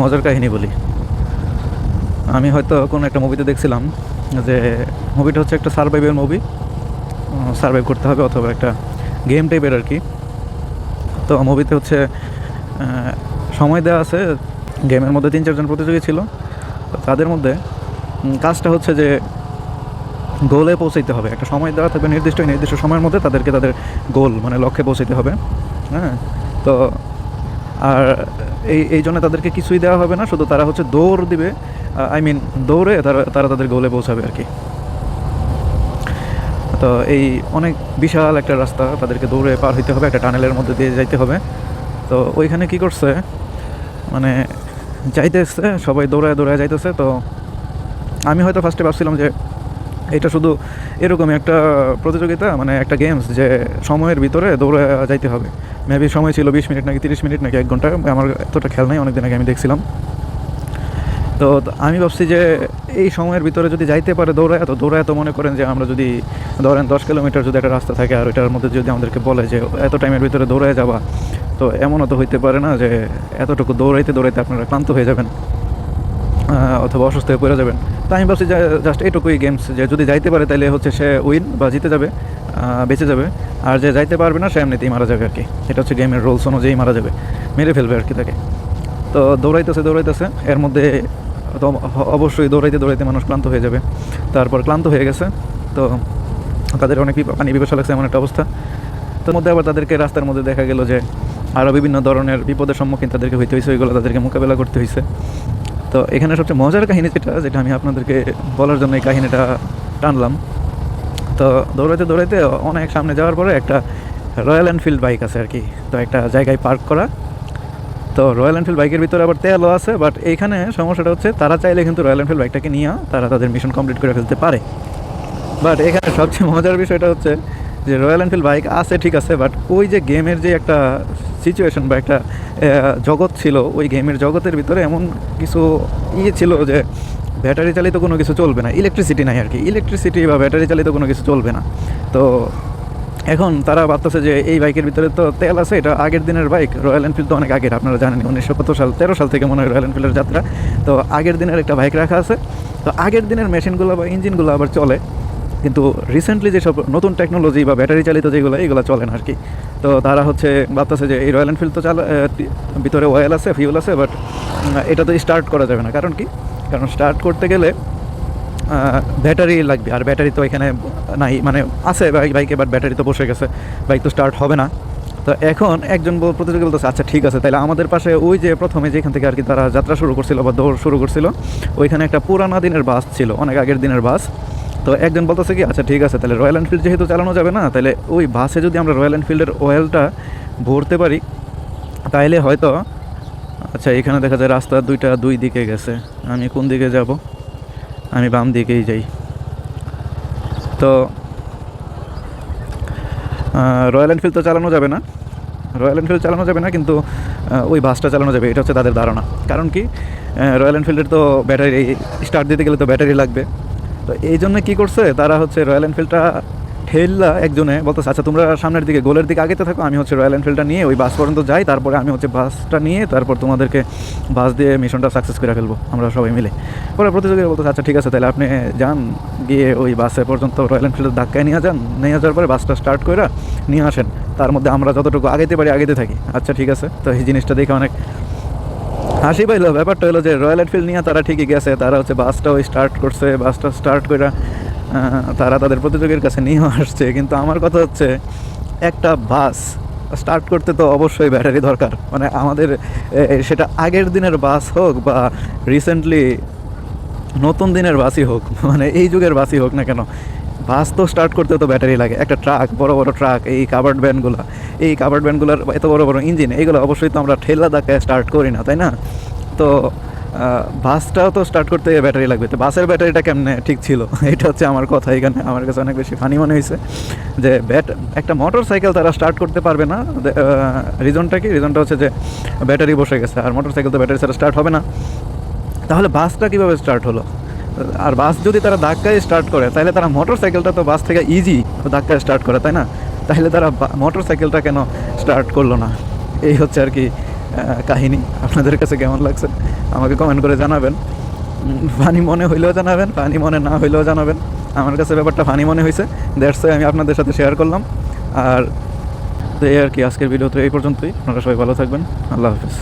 মজার কাহিনী বলি। আমি হয়তো কোনো একটা মুভিতে দেখছিলাম যে মুভিটা হচ্ছে একটা সার্ভাইভের মুভি সার্ভাইভ করতে হবে অথবা একটা গেম টাইপের আর কি। তো মুভিতে হচ্ছে সময় দেওয়া আছে গেমের মধ্যে তিন, চারজন প্রতিযোগী ছিল। তাদের মধ্যে কাজটা হচ্ছে যে গোলে পৌঁছাইতে হবে। একটা সময় দেওয়া থাকবে নির্দিষ্ট নির্দিষ্ট সময়ের মধ্যে তাদেরকে তাদের গোল মানে লক্ষ্যে পৌঁছাইতে হবে। হ্যাঁ তো আর এই এই জন্য তাদেরকে কিছুই দেওয়া হবে না, শুধু তারা হচ্ছে দৌড় দিবে। আই মিন দৌড়ে তারা তারা তাদের গোলে পৌঁছাবে আর কি। তো এই অনেক বিশাল একটা রাস্তা, তাদেরকে দৌড়ে পার হইতে হবে, একটা টানেলের মধ্যে দিয়ে যাইতে হবে। তো ওইখানে কি করছে? মানে যাইতেছে, সবাই দৌড়ায় দৌড়ায় যাইতেছে। তো আমি হয়তো ফার্স্টে ভাবছিলাম যে এটা শুধু এরকমই একটা প্রতিযোগিতা মানে একটা গেমস যে সময়ের ভিতরে দৌড়ে যাইতে হবে। মেবি সময় ছিল বিশ মিনিট নাকি তিরিশ মিনিট নাকি এক ঘণ্টা, আমার এতটা খেয়াল নাই, অনেকদিন আগে আমি দেখছিলাম। তো আমি ভাবছি যে এই সময়ের ভিতরে যদি যাইতে পারে দৌড়ায় তো দৌড়ায় তো মনে করেন যে আমরা যদি ধরেন দশ কিলোমিটার যদি একটা রাস্তা থাকে, আর ওইটার মধ্যে যদি আমাদেরকে বলে যে এত টাইমের ভিতরে দৌড়ায় যাবা, তো এমনও তো হইতে পারে না যে এতটুকু দৌড়াইতে দৌড়াইতে আপনারা ক্লান্ত হয়ে যাবেন। অথবা অসুস্থ হয়ে পড়ে যাবেন। তো আমি ভাবছি জাস্ট এইটুকুই গেমস যে যদি যাইতে পারে তাহলে হচ্ছে সে উইন বা জিতে যাবে বেঁচে যাবে। আর যে যাইতে পারবে না সে এমনিতেই মারা যাবে আর কি এটা হচ্ছে গেমের রুলস অনুযায়ী মারা যাবে। মেরে ফেলবে আর কি তাকে। তো দৌড়াইতেছে দৌড়াইতেছে। এর মধ্যে তো অবশ্যই দৌড়াইতে দৌড়াইতে মানুষ ক্লান্ত হয়ে যাবে। তারপর ক্লান্ত হয়ে গেছে। তো তাদের অনেক পানি বিপাশা লাগছে এমন একটা অবস্থা। তোর মধ্যে আবার তাদেরকে রাস্তার মধ্যে দেখা গেল যে আরও বিভিন্ন ধরনের বিপদের সম্মুখীন তাদেরকে হইতে হয়েছে ওইগুলো তাদেরকে মোকাবেলা করতে হয়েছে তো এখানে সবচেয়ে মজার কাহিনী যেটা যেটা আমি আপনাদেরকে বলার জন্য এই কাহিনীটা টানলাম। তো দৌড়াইতে দৌড়াইতে অনেক সামনে যাওয়ার পরে একটা রয়্যাল এনফিল্ড বাইক আছে আর কি তো একটা জায়গায় পার্ক করা। তো রয়্যাল এনফিল্ড বাইকের ভিতরে আবার তেলও আছে বাট এইখানে সমস্যাটা হচ্ছে তারা চাইলে কিন্তু রয়্যাল এনফিল্ড বাইকটাকে নিয়ে তারা তাদের মিশন কমপ্লিট করে ফেলতে পারে। বাট এখানে সবচেয়ে মজার বিষয়টা হচ্ছে যে রয়্যাল এনফিল্ড বাইক আছে, ঠিক আছে বাট ওই যে গেমের যে একটা সিচুয়েশন বা একটা জগৎ ছিল, ওই গেমের জগতের ভিতরে এমন কিছু ইয়ে ছিল যে ব্যাটারি চালিত কোনো কিছু চলবে না ইলেকট্রিসিটি নাই আর কি ইলেকট্রিসিটি বা ব্যাটারি চালিত কোনো কিছু চলবে না। তো এখন তারা ভাবতেছে যে এই বাইকের ভিতরে তো তেল আছে, এটা আগের দিনের বাইক রয়্যাল এনফিল্ড তো অনেক আগের, আপনারা জানেন উনিশশো কত সাল, তেরো সাল থেকে মনে হয় রয়্যাল এনফিল্ডের যাত্রা। তো আগের দিনের একটা বাইক রাখা আছে, তো আগের দিনের মেশিনগুলো বা ইঞ্জিনগুলো আবার চলে। কিন্তু রিসেন্টলি যেসব নতুন টেকনোলজি বা ব্যাটারি চালিত যেগুলো এইগুলো চলে না আর কি তো তারা হচ্ছে ভাবতেছে যে এই রয়্যাল এনফিল্ড তো চাল ভিতরে অয়েল আছে ফিউল আছে বাট এটা তো স্টার্ট করা যাবে না। কারণ কি? কারণ স্টার্ট করতে গেলে ব্যাটারি লাগবে। আর ব্যাটারি তো এখানে নাই মানে আছে বাইক বাট ব্যাটারি তো বসে গেছে। বাইক তো স্টার্ট হবে না। তো এখন একজন প্রতিযোগী বলতেছে আচ্ছা ঠিক আছে তাহলে আমাদের পাশে ওই যে প্রথমে যেখান থেকে আর কি তারা যাত্রা শুরু করছিল বা দৌড় শুরু করছিল, ওইখানে একটা পুরানা দিনের বাস ছিল, অনেক আগের দিনের বাস তো একজন বলতেছে কি আচ্ছা ঠিক আছে, তাহলে রয়্যাল এনফিল্ড যেহেতু চালানো যাবে না, তাহলে ওই বাসে যদি আমরা রয়্যাল এনফিল্ডের অয়েলটা ভরতে পারি, তাইলে হয়তো আচ্ছা এখানে দেখা যায় রাস্তা দুইটা দুই দিকে গেছে, আমি কোন দিকে যাব? আমি বাম দিকেই যাই। তো রয়্যাল এনফিল্ড তো চালানো যাবে না রয়্যাল এনফিল্ড চালানো যাবে না, কিন্তু ওই বাসটা চালানো যাবে, এটা হচ্ছে তাদের ধারণা। কারণ কি রয়্যাল এনফিল্ডের তো ব্যাটারি, স্টার্ট দিতে গেলে তো ব্যাটারি লাগবে। তো এই জন্য কী করছে? তারা হচ্ছে রয়্যাল এনফিল্ডটা ঠেললা একজনে বলতেছে আচ্ছা তোমরা সামনের দিকে, গোলের দিকে আগেতে থাকো, আমি হচ্ছে রয়্যাল এনফিল্ডটা নিয়ে ওই বাস পর্যন্ত যাই, তারপরে আমি হচ্ছে বাসটা নিয়ে তারপর তোমাদেরকে বাস দিয়ে মিশনটা সাকসেস করে ফেলব, আমরা সবাই মিলে। পরে প্রতিযোগী বলতেছে আচ্ছা ঠিক আছে, তাহলে আপনি যান, গিয়ে ওই বাসে পর্যন্ত রয়্যাল এনফিল্ডের ধাক্কায় নিয়ে যান, নিয়ে যাওয়ার পরে বাসটা স্টার্ট করে নিয়ে আসেন। তার মধ্যে আমরা যতটুকু আগেতে পারি, আগেতে থাকি। আচ্ছা ঠিক আছে, তো এই জিনিসটা দেখে অনেক হাসি পাইলো, ব্যাপারটা হলো যে রয়্যাল এনফিল্ড নিয়ে তারা ঠিকই গেছে, তারা হচ্ছে বাসটা ওই স্টার্ট করছে, বাসটা স্টার্ট করে তারা তাদের প্রতিযোগীর কাছে নিয়েও আসছে, কিন্তু আমার কথা হচ্ছে একটা বাস স্টার্ট করতে তো অবশ্যই ব্যাটারি দরকার। মানে আমাদের সেটা আগের দিনের বাস হোক বা রিসেন্টলি নতুন দিনের বাসই হোক মানে এই যুগের বাসই হোক না কেন বাস তো স্টার্ট করতে তো ব্যাটারি লাগে। একটা ট্রাক বড় বড় ট্রাক এই কাভার্ড ভ্যানগুলো এই কাভার্ড ভ্যানগুলোর এত বড় বড় ইঞ্জিন এইগুলো অবশ্যই তো আমরা ঠেলা ধাক্কায় স্টার্ট করি না, তাই না? তো বাসটাও তো স্টার্ট করতে ব্যাটারি লাগবে। তো বাসের ব্যাটারিটা কেমনে ঠিক ছিল? এটা হচ্ছে আমার কথা, এখানে আমার কাছে অনেক বেশি ফানি মনে হয়েছে। যে ব্যাট একটা মোটর সাইকেল তারা স্টার্ট করতে পারবে না। রিজনটা কি? রিজনটা হচ্ছে যে ব্যাটারি বসে গেছে, আর মোটর সাইকেল তো ব্যাটারি ছাড়া স্টার্ট হবে না। তাহলে বাসটা কীভাবে স্টার্ট হলো? আর বাস যদি তারা ধাক্কায় স্টার্ট করে, তাহলে তারা মোটর সাইকেলটা তো বাস থেকে ইজি ধাক্কায় স্টার্ট করে, তাই না? তাহলে তারা মোটর সাইকেলটা কেন স্টার্ট করল না? এই হচ্ছে আর কি কাহিনী। আপনাদের কাছে কেমন লাগছে? আমাকে কমেন্ট করে জানাবেন। ফানি মনে হইলেও জানাবেন, ফানি মনে না হইলেও জানাবেন। আমার কাছে ব্যাপারটা ফানি মনে হয়েছে দ্যাটস আমি আপনাদের সাথে শেয়ার করলাম। আর তো এই আর কি, আজকের ভিডিও তো এই পর্যন্তই। আপনারা সবাই ভালো থাকবেন। আল্লাহ হাফিজ।